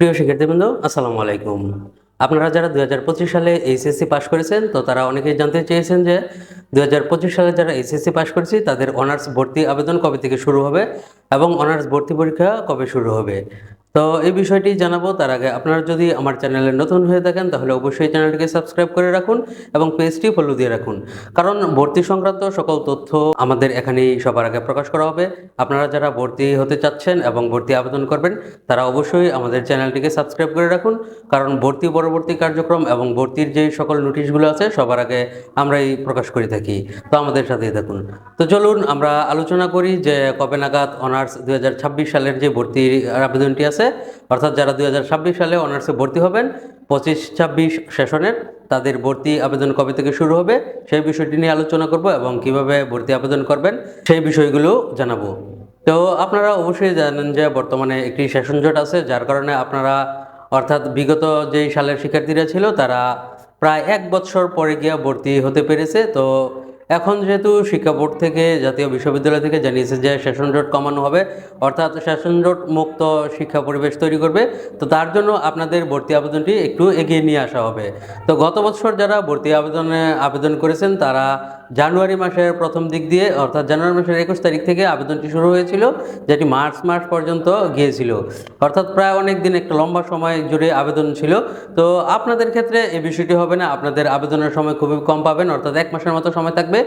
প্রিয় শিক্ষার্থীবৃন্দ, আসসালামু আলাইকুম। আপনারা যারা দু হাজার পঁচিশ সালে এইচএসসি পাশ করেছেন, তো তারা অনেকেই জানতে চেয়েছেন যে দু হাজার পঁচিশ সালে যারা এইচএসসি পাশ করেছি, তাদের অনার্স ভর্তি আবেদন কবে থেকে শুরু হবে এবং অনার্স ভর্তি পরীক্ষা কবে শুরু হবে? তো এই বিষয়টি জানাব। তার আগে আপনারা যদি আমার চ্যানেলে নতুন হয়ে থাকেন, তাহলে অবশ্যই চ্যানেলটিকে সাবস্ক্রাইব করে রাখুন এবং পেজটি ফলো দিয়ে রাখুন। কারণ ভর্তি সংক্রান্ত সকল তথ্য আমাদের এখানেই সবার আগে প্রকাশ করা হবে। আপনারা যারা ভর্তি হতে চাচ্ছেন এবং ভর্তি আবেদন করবেন, তারা অবশ্যই আমাদের চ্যানেলটিকে সাবস্ক্রাইব করে রাখুন। কারণ ভর্তি পরবর্তী কার্যক্রম এবং ভর্তির যে সকল নোটিশগুলো আছে, সবার আগে আমরাই প্রকাশ করে থাকি। তো আমাদের সাথেই থাকুন। তো চলুন আমরা আলোচনা করি যে কবে নাগাদ অনার্স দুই হাজার ছাব্বিশ সালের যে ভর্তির আবেদনটি আছে অর্থাৎ যারা দুই সালে অনার্সে ভর্তি হবেন, পঁচিশ ছাব্বিশ সেশনের তাদের ভর্তি আবেদন কবে থেকে শুরু হবে সেই বিষয়টি নিয়ে আলোচনা করব এবং কীভাবে ভর্তি আবেদন করবেন সেই বিষয়গুলো জানাব। তো আপনারা অবশ্যই জানেন যে বর্তমানে একটি সেশন জট আছে, যার কারণে আপনারা, অর্থাৎ বিগত যেই সালের শিক্ষার্থীরা ছিল, তারা প্রায় এক বছর পরে গিয়া ভর্তি হতে পেরেছে। তো এখন যেহেতু শিক্ষা বোর্ড থেকে, জাতীয় বিশ্ববিদ্যালয় থেকে জানিয়েছে যে সেশন জোট কমানো হবে, অর্থাৎ সেশন জোট মুক্ত শিক্ষা পরিবেশ তৈরি করবে, তো তার জন্য আপনাদের ভর্তি আবেদনটি একটু এগিয়ে নিয়ে আসা হবে। তো গত বছর যারা ভর্তি আবেদনে আবেদন করেছেন, তারা জানুয়ারি মাসের প্রথম দিক দিয়ে, অর্থাৎ জানুয়ারি মাসের একুশ তারিখ থেকে আবেদনটি শুরু হয়েছিল, যেটি মার্চ মাস পর্যন্ত গিয়েছিল। অর্থাৎ প্রায় অনেক দিন, একটা লম্বা সময় জুড়ে আবেদন ছিল। তো আপনাদের ক্ষেত্রে এই বিষয়টি হবে না, আপনাদের আবেদনের সময় খুবই কম পাবেন, অর্থাৎ এক মাসের মতো সময় থাকবে।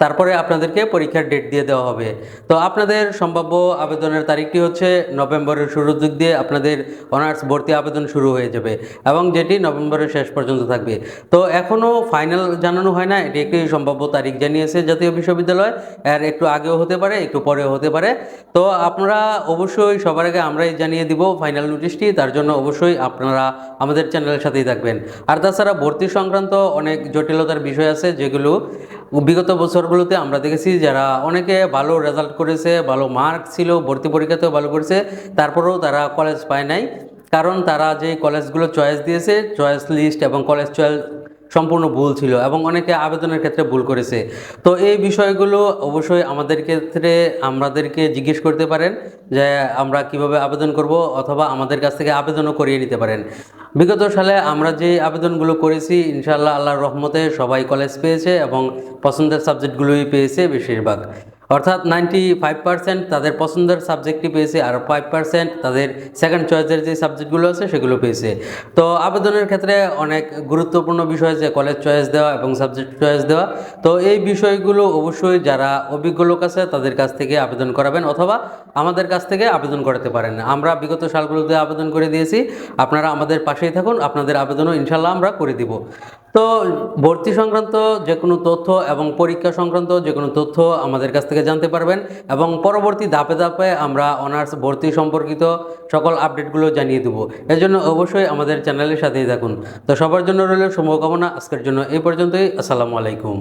তারপরে আপনাদেরকে পরীক্ষার ডেট দিয়ে দেওয়া হবে। তো আপনাদের সম্ভাব্য আবেদনের তারিখটি হচ্ছে নভেম্বরের শুরুর দিক দিয়ে আপনাদের অনার্স ভর্তি আবেদন শুরু হয়ে যাবে এবং যেটি নভেম্বরের শেষ পর্যন্ত থাকবে। তো এখনও ফাইনাল জানানো হয় না, এটি একটি সম্ভাব্য তারিখ জানিয়েছে জাতীয় বিশ্ববিদ্যালয়। এর একটু আগেও হতে পারে, একটু পরেও হতে পারে। তো আপনারা অবশ্যই সবার আগে আমরাই জানিয়ে দিব ফাইনাল নোটিশটি, তার জন্য অবশ্যই আপনারা আমাদের চ্যানেলের সাথেই থাকবেন। আর তাছাড়া ভর্তি সংক্রান্ত অনেক জটিলতার বিষয় আছে, যেগুলো বিগত বছরগুলোতে আমরা দেখেছি, যারা অনেকে ভালো রেজাল্ট করেছে, ভালো মার্ক ছিল, ভর্তি পরীক্ষাতেও ভালো করেছে, তারপরেও তারা কলেজ পায় নাই। কারণ তারা যে কলেজগুলো চয়েস দিয়েছে চয়েস লিস্ট এবং কলেজ চয়েস সম্পূর্ণ ভুল ছিল এবং অনেকে আবেদনের ক্ষেত্রে ভুল করেছে। তো এই বিষয়গুলো অবশ্যই আমাদের ক্ষেত্রে আমাদেরকে জিজ্ঞেস করতে পারেন যে আমরা কীভাবে আবেদন করব অথবা আমাদের কাছ থেকে আবেদনও করিয়ে নিতে পারেন। বিগত সালে আমরা যে আবেদনগুলো করেছি ইনশাল্লাহ আল্লাহর রহমতে সবাই কলেজ পেয়েছে এবং পছন্দের সাবজেক্টগুলোই পেয়েছে বেশিরভাগ। অর্থাৎ নাইনটি ফাইভ পার্সেন্ট তাদের পছন্দের সাবজেক্টটি পেয়েছে আর ফাইভ পার্সেন্ট তাদের সেকেন্ড চয়েসের যে সাবজেক্টগুলো আছে সেগুলো পেয়েছে। তো আবেদনের ক্ষেত্রে অনেক গুরুত্বপূর্ণ বিষয় যে কলেজ চয়েস দেওয়া এবং সাবজেক্ট চয়েস দেওয়া। তো এই বিষয়গুলো অবশ্যই যারা অভিজ্ঞ লোক আছে তাদের কাছ থেকে আবেদন করাবেন অথবা আমাদের কাছ থেকে আবেদন করাতে পারেন। আমরা বিগত সালগুলোতে আবেদন করে দিয়েছি। আপনারা আমাদের পাশেই থাকুন, আপনাদের আবেদনও ইনশাল্লাহ আমরা করে দিব। তো ভর্তি সংক্রান্ত যে কোনো তথ্য এবং পরীক্ষা সংক্রান্ত যে কোনো তথ্য আমাদের কাছ থেকে জানতে পারবেন এবং পরবর্তী ধাপে ধাপে আমরা অনার্স ভর্তি সম্পর্কিত সকল আপডেটগুলো জানিয়ে দেবো। এর জন্য অবশ্যই আমাদের চ্যানেলের সাথেই থাকুন। তো সবার জন্য রইল শুভকামনা। আজকের জন্য এই পর্যন্তই। আসসালামু আলাইকুম।